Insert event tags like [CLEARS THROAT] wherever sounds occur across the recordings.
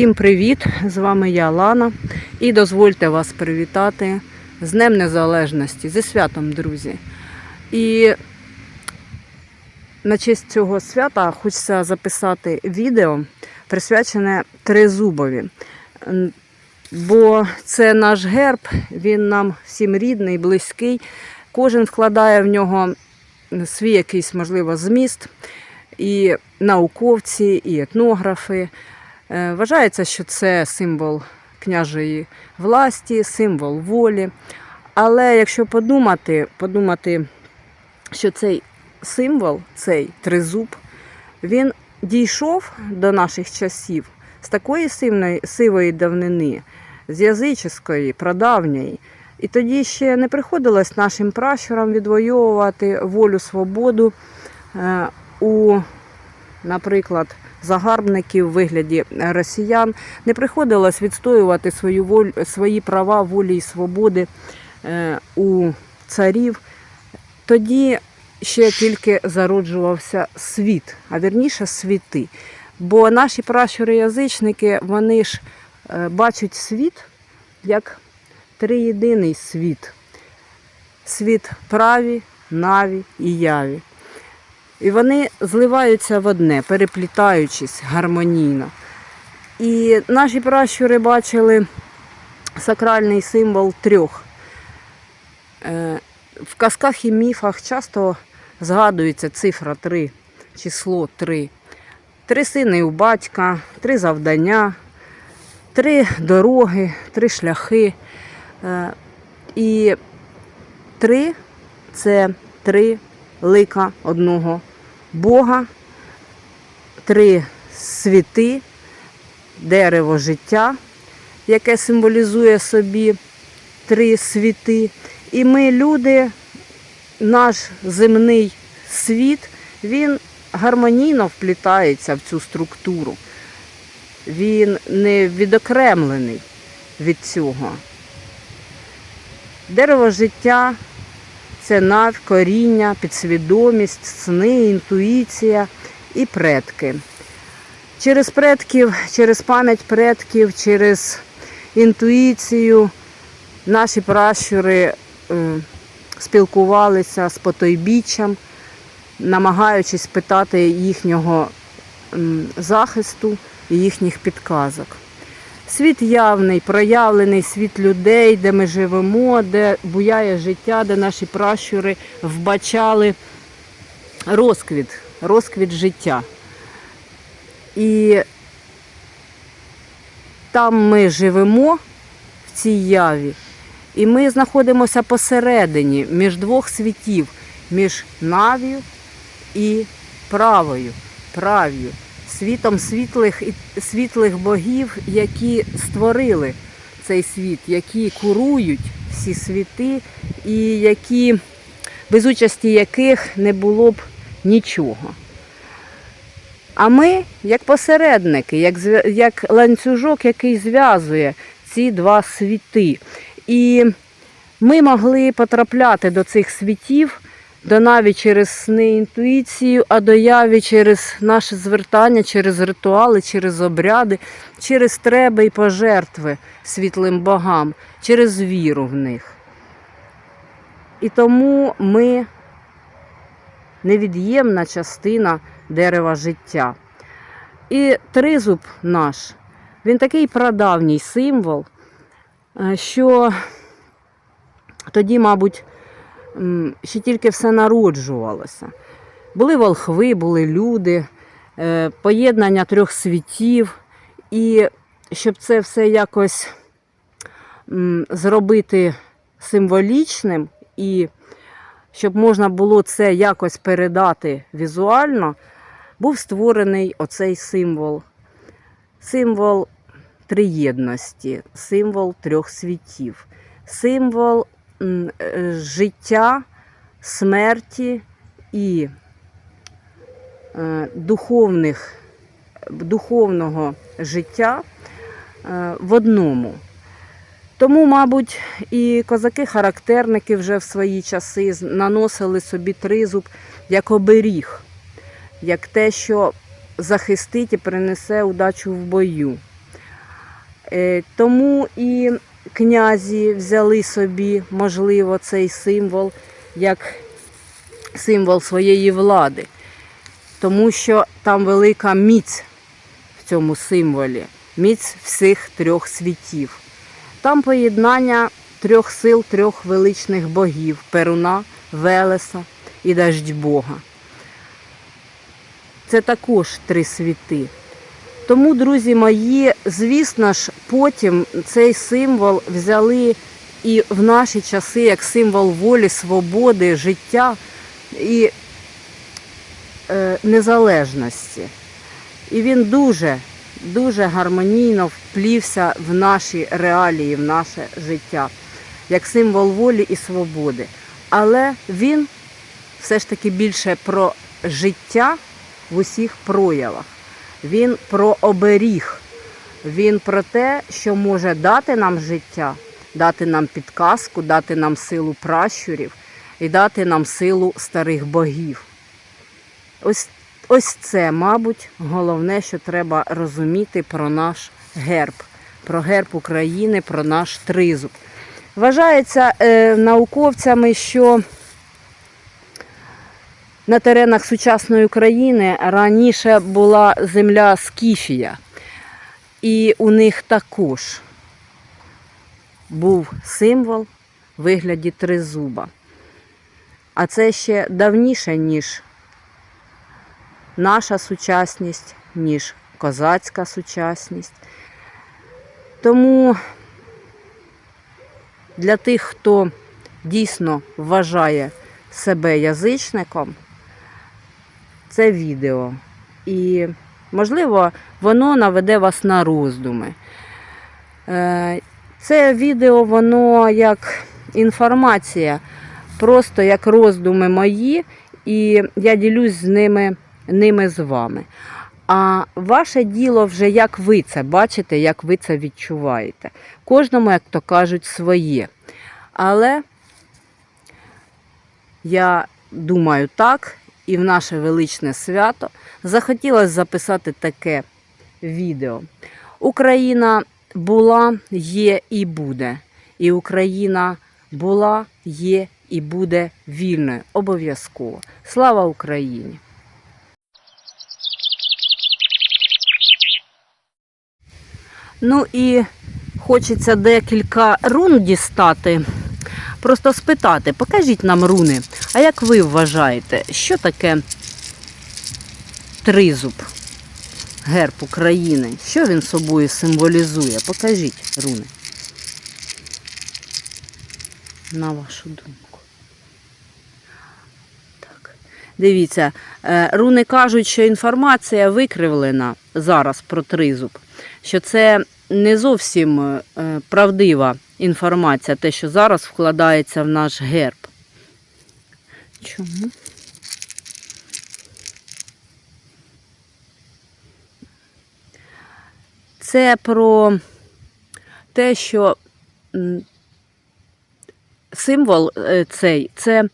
Всім привіт! З вами я Лана. І дозвольте вас привітати з Днем Незалежності, зі святом, друзі. І на честь цього свята хочеться записати відео, присвячене Тризубові. Бо це наш герб, він нам всім рідний, близький. Кожен вкладає в нього свій якийсь, можливо, зміст. І науковці, і етнографи. Е, Вважається, що це символ княжої власті, символ волі. Але якщо подумати, подумати, що цей символ, цей тризуб, він дійшов до наших часів з такої сивної, сивої давнини, з язичської, прадавньої. І тоді ще не приходилось нашим пращурам відвоювати волю, свободу е, у, наприклад, загарбників в вигляді росіян. Не приходилось відстоювати свою волю, свої права, волі і свободи е, у царів. Тоді ще тільки зароджувався світ, а вірніше світи. Бо наші пращури-язичники, вони ж е, бачать світ як триєдиний світ. Світ праві, наві і яві. І вони зливаються в одне, переплітаючись гармонійно. І наші пращури бачили сакральний символ трьох. Е, В казках і міфах часто згадується цифра 3, число 3. Три сини у батька, три завдання, три дороги, три шляхи. Е, І три це три лика одного Бога, три світи, дерево життя, яке символізує собі три світи. І ми, люди, наш земний світ, він гармонійно вплітається в цю структуру. Він не відокремлений від цього. Дерево життя це коріння, підсвідомість, сни, інтуїція і предки. Через предків, через пам'ять предків, через інтуїцію наші пращури спілкувалися з потойбіччям, намагаючись питати їхнього захисту і їхніх підказок. Світ явний, проявлений світ людей, де ми живемо, де буяє життя, де наші пращури вбачали розквіт, розквіт життя. І там ми живемо в цій яві, і ми знаходимося посередині між двох світів, між навію і правою, прав'ю світом світлих світлих богів, які створили цей світ, які курують всі світи, і які, без участі яких не було б нічого. А ми, як посередники, як, як ланцюжок, який зв'язує ці два світи. І ми могли потрапляти до цих світів, до наві через сни інтуїцію, а до яві через наше звертання, через ритуали, через обряди, через треби і пожертви світлим богам, через віру в них. І тому ми невід'ємна частина дерева життя. І тризуб наш, він такий прадавній символ, е, що тоді, мабуть, ще тільки все народжувалося. Були волхви, були люди, е, поєднання трьох світів. І щоб це все якось зробити символічним і щоб можна було це якось передати візуально, був створений оцей символ. Символ триєдності, символ трьох світів, символ життя, смерті і е, духовних, духовного життя е, в одному. Тому, мабуть, і козаки-характерники вже в свої часи наносили собі тризуб як оберіг, як те, що захистить і принесе удачу в бою. Е, Тому і князі взяли собі, можливо, цей символ як символ своєї влади, тому що там велика міць в цьому символі, міць всіх трьох світів. Там поєднання трьох сил, трьох величних богів Перуна, Велеса і Даждьбога. Це також три світи. Тому, друзі мої, звісно ж, потім цей символ взяли і в наші часи як символ волі, свободи, життя і е, незалежності. І він дуже, дуже гармонійно вплівся в наші реалії, в наше життя, як символ волі і свободи. Але він все ж таки більше про життя в усіх проявах. Він про оберіг. Він про те, що може дати нам життя, дати нам підказку, дати нам силу пращурів і дати нам силу старих богів. Ось, ось це, мабуть, головне, що треба розуміти про наш герб, про герб України, про наш тризуб. Вважається е, науковцями, що на теренах сучасної України раніше була земля Скіфія, і у них також був символ вигляді тризуба. А це ще давніше, ніж наша сучасність, ніж козацька сучасність. Тому для тих, хто дійсно вважає себе язичником, це відео. І, можливо, воно наведе вас на роздуми. Е, Це відео, воно як інформація, просто як роздуми мої, і я ділюсь з ними, ними з вами. А ваше діло вже як ви це бачите, як ви це відчуваєте. Кожному, як то кажуть, своє. Але я думаю так, і в наше величне свято захотілося записати таке відео. Україна була, є і буде. І Україна була, є і буде вільною. Обов'язково. Слава Україні! Ну і хочеться декілька рун дістати. Просто спитати, покажіть нам руни. А як ви вважаєте, що таке тризуб, герб України? Що він собою символізує? Покажіть руни. На вашу думку. Так. Дивіться, е, руни кажуть, що інформація викривлена зараз про тризуб, що це не зовсім е, правдива інформація, те, що зараз вкладається в наш герб. Чому? Це про те, що символ е, цей це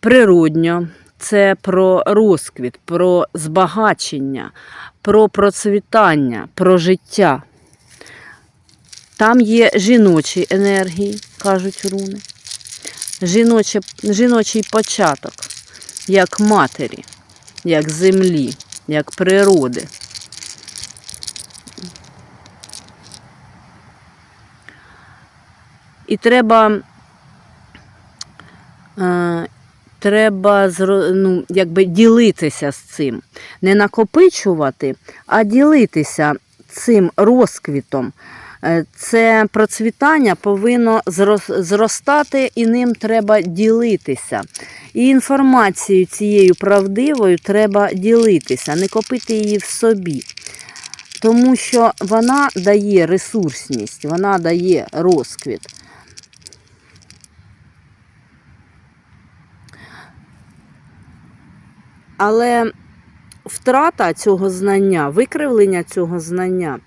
природньо, це про розквіт, про збагачення, про процвітання, про життя. Там є жіночі енергії, кажуть руни. Жіноче, жіночий початок, як матері, як землі, як природи. І треба, е, треба ну, якби ділитися з цим. Не накопичувати, а ділитися цим розквітом. Е, Це процвітання повинно зростати і ним треба ділитися. І інформацією цією правдивою треба ділитися, не копити її в собі. Тому що вона дає ресурсність, вона дає розквіт. Але втрата цього знання, викривлення цього знання,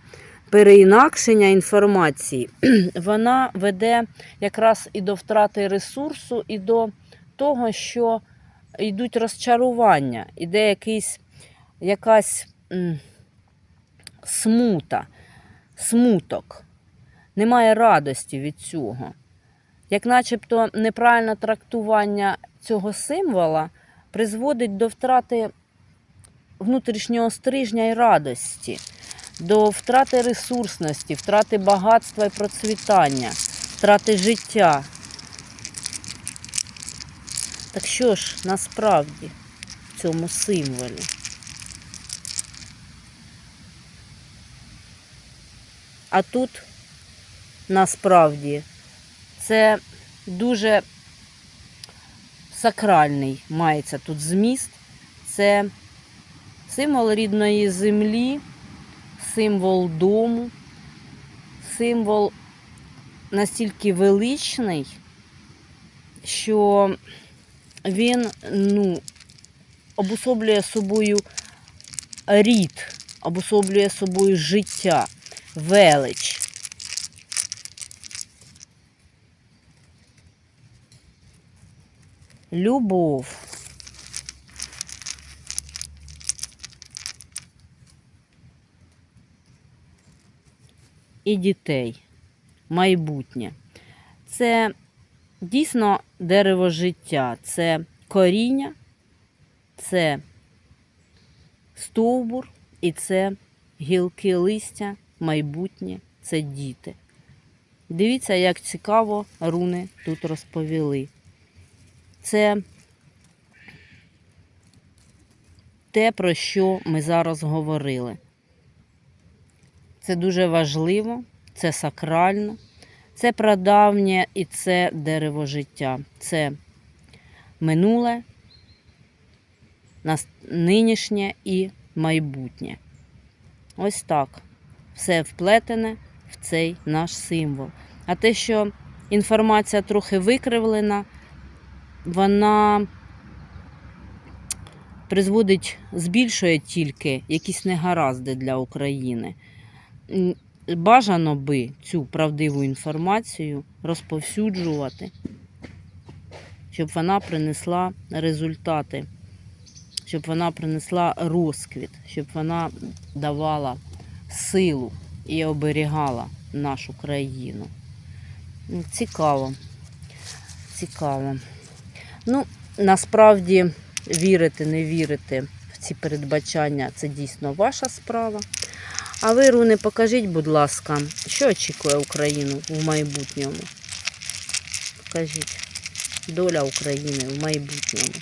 переінакшення інформації, [CLEARS THROAT] вона веде якраз і до втрати ресурсу, і до того, що йдуть розчарування, іде якийсь, якась смута. смуток, немає радості від цього. Як начебто неправильне трактування цього символа призводить до втрати внутрішнього стрижня і радості, до втрати ресурсності, втрати багатства і процвітання, втрати життя. Так що ж насправді в цьому символі? А тут насправді це дуже сакральний мається тут зміст. Це символ рідної землі, символ дому, символ настільки величний, що він ну, обособлює собою рід, обособлює собою життя, велич. Любов. І дітей, майбутнє. Це дійсно дерево життя, це коріння, це стовбур і це гілки листя, майбутнє, це діти. Дивіться, як цікаво руни тут розповіли. Це те, про що ми зараз говорили. Це дуже важливо, це сакрально, це прадавнє і це дерево життя. Це минуле, нинішнє і майбутнє. Ось так. Все вплетене в цей наш символ. А те, що інформація трохи викривлена, вона призводить, збільшує тільки якісь негаразди для України. Бажано би цю правдиву інформацію розповсюджувати, щоб вона принесла результати, щоб вона принесла розквіт, щоб вона давала силу і оберігала нашу країну. Цікаво. Цікаво. Ну, насправді, вірити, не вірити в ці передбачання це дійсно ваша справа. А ви, Руни, покажіть, будь ласка, що очікує Україну в майбутньому? Покажіть. Доля України в майбутньому.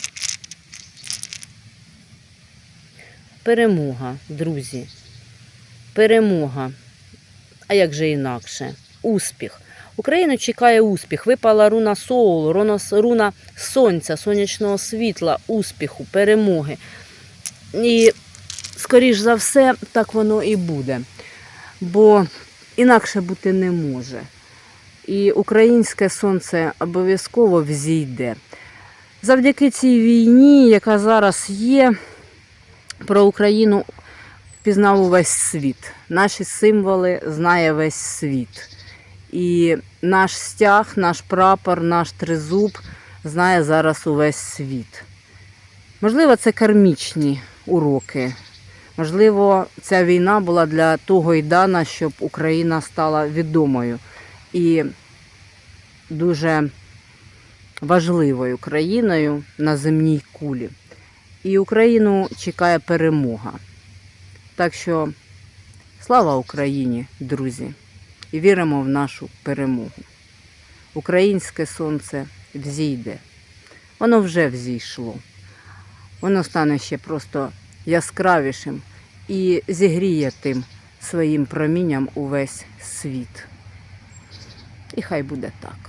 Перемога, друзі. Перемога. А як же інакше? Успіх. Україну чекає успіх. Випала руна Соулу, руна, сонця, сонячного світла, успіху, перемоги. І, скоріш за все, так воно і буде. Бо інакше бути не може. І українське сонце обов'язково взійде. Завдяки цій війні, яка зараз є, про Україну впізнав увесь світ. Наші символи знає весь світ. І наш стяг, наш прапор, наш тризуб знає зараз увесь світ. Можливо, це кармічні уроки. Можливо, ця війна була для того і дана, щоб Україна стала відомою і дуже важливою країною на земній кулі. І Україну чекає перемога. Так що слава Україні, друзі! І віримо в нашу перемогу. Українське сонце взійде. Воно вже взійшло. Воно стане ще просто яскравішим і зігріє тим своїм промінням увесь світ. І хай буде так.